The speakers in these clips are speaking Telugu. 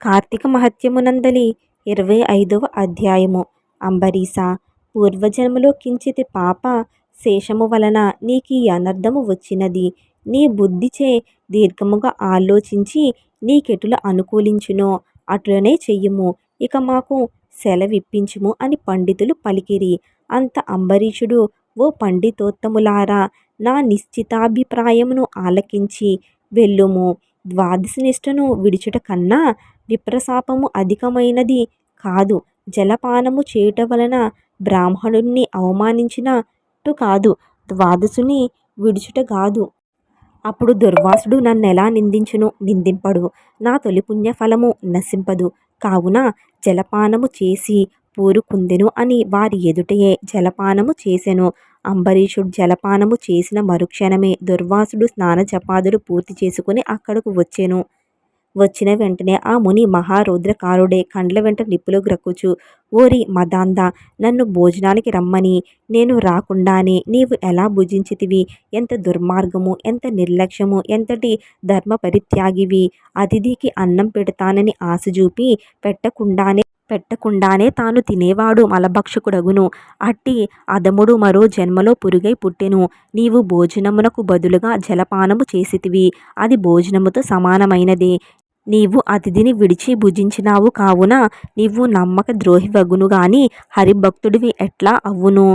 కార్తీక మహత్యమునందలి ఇరవై ఐదవ అధ్యాయము. అంబరీష పూర్వజన్మలో కించితి పాప శేషము వలన నీకు ఈ అనర్థము వచ్చినది. నీ బుద్ధిచే దీర్ఘముగా ఆలోచించి నీకెటుల అనుకూలించునో అటులనే చెయ్యము. ఇక మాకు సెలవిప్పించుము అని పండితులు పలికిరి. అంత అంబరీషుడు ఓ పండితోత్తములారా నా నిశ్చితాభిప్రాయమును ఆలకించి వెళ్ళుము. ద్వాదశి నిష్టను విడుచుట కన్నా విప్రశాపము అధికమైనది కాదు. జలపానము చేయుట వలన బ్రాహ్మణుణ్ణి అవమానించినట్టు కాదు ద్వాదశుని విడుచుట కాదు అప్పుడు దుర్వాసుడు నన్నెలా నిందించును? నిందింపడు. నా తొలి పుణ్యఫలము నశింపదు. కావున జలపానము చేసి పూరుకుందెను అని వారి ఎదుటయే జలపానము చేసెను. అంబరీషుడు జలపానము చేసిన మరుక్షణమే దుర్వాసుడు స్నాన జపాదులు పూర్తి చేసుకుని అక్కడకు వచ్చెను. వచ్చిన వెంటనే ఆ ముని మహారౌద్రకారుడే కండ్ల వెంట నిప్పులు గ్రక్కుచు ఓరి మదాంద నన్ను భోజనానికి రమ్మని. నేను రాకుండానే నీవు ఎలా భుజించితివి? ఎంత దుర్మార్గము ఎంత నిర్లక్ష్యము ఎంతటి ధర్మ పరిత్యాగివి అతిథికి అన్నం పెడతానని ఆశ చూపి పెట్టకుండానే పెట్టకుండానే తాను తినేవాడు మలభక్షకుడగును. అట్టి అదముడు మరో జన్మలో పురుగై పుట్టెను. నీవు భోజనమునకు బదులుగా జలపానము చేసితివి. అది భోజనముతో సమానమైనదే. నీవు అతిథిని విడిచి భుజించినావు కావున నీవు నమ్మక ద్రోహివగును గాని హరిభక్తుడివి ఎట్లా అవ్వును?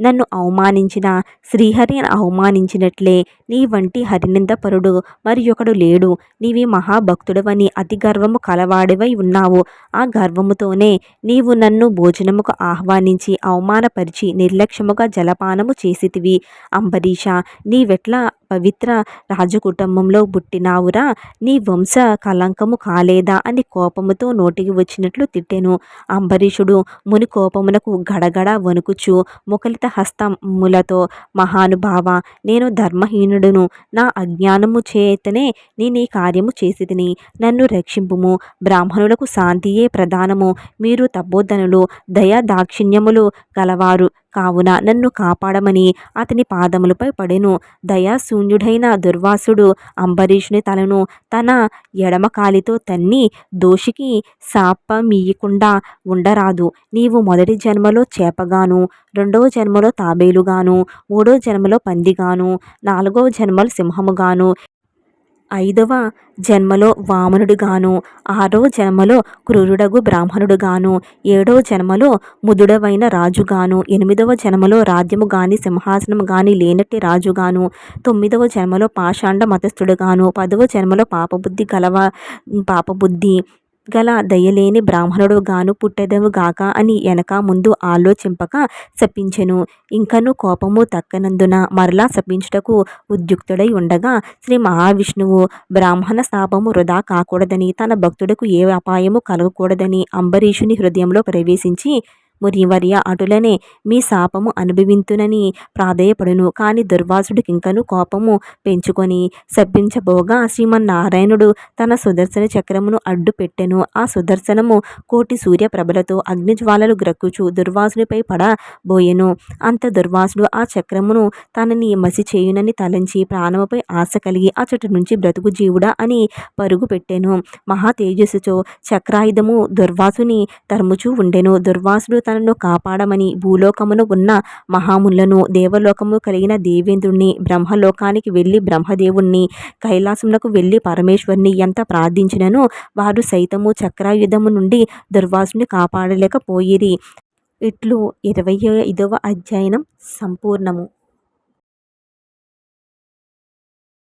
నన్ను అవమానించిన శ్రీహరిని అవమానించినట్లే నీ వంటి హరినిందపరుడు మరి ఒకడు లేడు. నీవి మహాభక్తుడవని అతి గర్వము కలవాడివై ఉన్నావు. ఆ గర్వముతోనే నీవు నన్ను భోజనముకు ఆహ్వానించి అవమానపరిచి నిర్లక్ష్యముగా జలపానము చేసితివి. అంబరీష నీవెట్లా పవిత్ర రాజకుటుంబంలో పుట్టినావురా. నీ వంశ కలంకము కాలేదా అని కోపముతో నోటికి వచ్చినట్లు తిట్టెను. అంబరీషుడు ముని కోపమునకు గడగడ వణుకుచు ముఖలిత హస్తములతో మహానుభావ నేను ధర్మహీనుడును. నా అజ్ఞానము చేతనే నేను ఈ కార్యము చేసి తిని నన్ను రక్షింపుము. బ్రాహ్మణులకు శాంతియే ప్రధానము. మీరు తపోధనులు దయా దాక్షిణ్యములు గలవారు. కావున నన్ను కాపాడమని అతని పాదములపై పడెను. శూన్యుడైన దుర్వాసుడు అంబరీషుని తలను తన ఎడమ కాలితో తన్ని దోషికి శాపమీయకుండా ఉండరాదు. నీవు మొదటి జన్మలో చేపగాను రెండవ జన్మలో తాబేలుగాను మూడో జన్మలో పందిగాను నాలుగవ జన్మలో సింహముగాను ఐదవ జన్మలో వామనుడుగాను ఆరో జన్మలో క్రూరుడగు బ్రాహ్మణుడుగాను ఏడవ జన్మలో ముదుడవైన రాజుగాను ఎనిమిదవ జన్మలో రాజ్యము గాని సింహాసనం గాని లేనట్టి రాజుగాను తొమ్మిదవ జన్మలో పాషాండ మతస్థుడుగాను పదవ జన్మలో పాపబుద్ధి గలవ పాపబుద్ధి గల దయలేని బ్రాహ్మణుడు గాను పుట్టెదవు గాక అని వెనక ముందు ఆలోచింపక శపించెను. ఇంకను కోపము తక్కనందున మరలా శపించుటకు ఉద్యుక్తుడై ఉండగా శ్రీ మహావిష్ణువు బ్రాహ్మణ శాపము వృధా కాకూడదని తన భక్తుడకు ఏ అపాయము కలగకూడదని అంబరీషుని హృదయంలో ప్రవేశించి మునివర్య అటులనే మీ శాపము అనుభవింతునని ప్రాధేయపడును. కాని దుర్వాసుడికింకను కోపము పెంచుకొని శపించబోగా శ్రీమన్నారాయణుడు తన సుదర్శన చక్రమును అడ్డు పెట్టెను. ఆ సుదర్శనము కోటి సూర్య ప్రభలతో అగ్నిజ్వాలలు గ్రక్కుచు దుర్వాసునిపై పడబోయెను అంత దుర్వాసుడు ఆ చక్రమును తనని మసి చేయునని తలంచి ప్రాణముపై ఆశ కలిగి ఆ చెట్టు నుంచి బ్రతుకు జీవుడా అని పరుగు పెట్టెను. మహా తేజస్సుతో చక్రాయుధము దుర్వాసుని తరుముచూ ఉండెను. దుర్వాసుడు తనను కాపాడమని భూలోకమును ఉన్న మహాములను దేవలోకము కలిగిన దేవేంద్రుణ్ణి బ్రహ్మలోకానికి వెళ్ళి బ్రహ్మదేవుణ్ణి కైలాసమునకు వెళ్ళి పరమేశ్వరుని ఎంత ప్రార్థించినను వారు సైతము చక్రాయుధము నుండి దుర్వాసుని కాపాడలేకపోయిరి. ఇట్లు ఇరవై ఐదవ అధ్యయనం సంపూర్ణము.